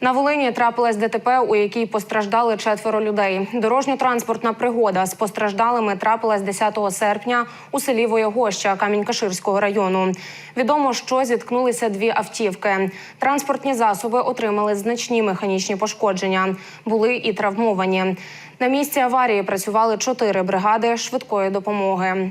На Волині трапилась ДТП, у якій постраждали четверо людей. Дорожньо-транспортна пригода з постраждалими трапилась 10 серпня у селі Воєгоща Камінь-Каширського району. Відомо, що зіткнулися дві автівки. Транспортні засоби отримали значні механічні пошкодження. Були і травмовані. На місці аварії працювали чотири бригади швидкої допомоги.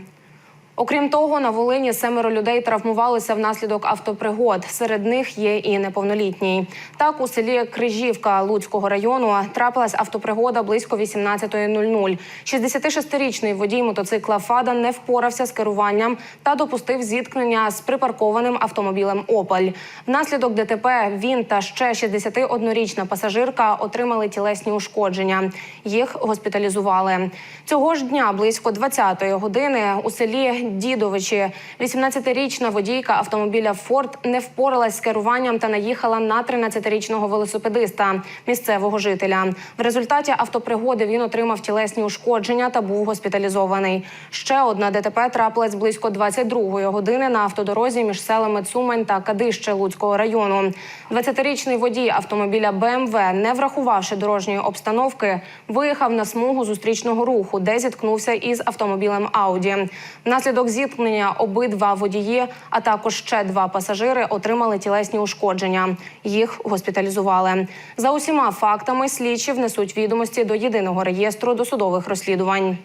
Окрім того, на Волині семеро людей травмувалися внаслідок автопригод. Серед них є і неповнолітній. Так, у селі Крижівка Луцького району трапилась автопригода близько 18.00. 66-річний водій мотоцикла Фада не впорався з керуванням та допустив зіткнення з припаркованим автомобілем Опель. Внаслідок ДТП він та ще 61-річна пасажирка отримали тілесні ушкодження. Їх госпіталізували. Цього ж дня близько 20-ї години у селі Дідовичі 18-річна водійка автомобіля Форд не впоралась з керуванням та наїхала на 13-річного велосипедиста місцевого жителя. В результаті автопригоди він отримав тілесні ушкодження та був госпіталізований. Ще одна ДТП трапилась близько 22-ї години на автодорозі між селами Цумань та Кадище Луцького району. 20-річний водій автомобіля БМВ, не врахувавши дорожньої обстановки, виїхав на смугу зустрічного руху, де зіткнувся із автомобілем Ауді. Внаслідок зіткнення обидва водії, а також ще два пасажири отримали тілесні ушкодження. Їх госпіталізували. За усіма фактами слідчі внесуть відомості до єдиного реєстру досудових розслідувань.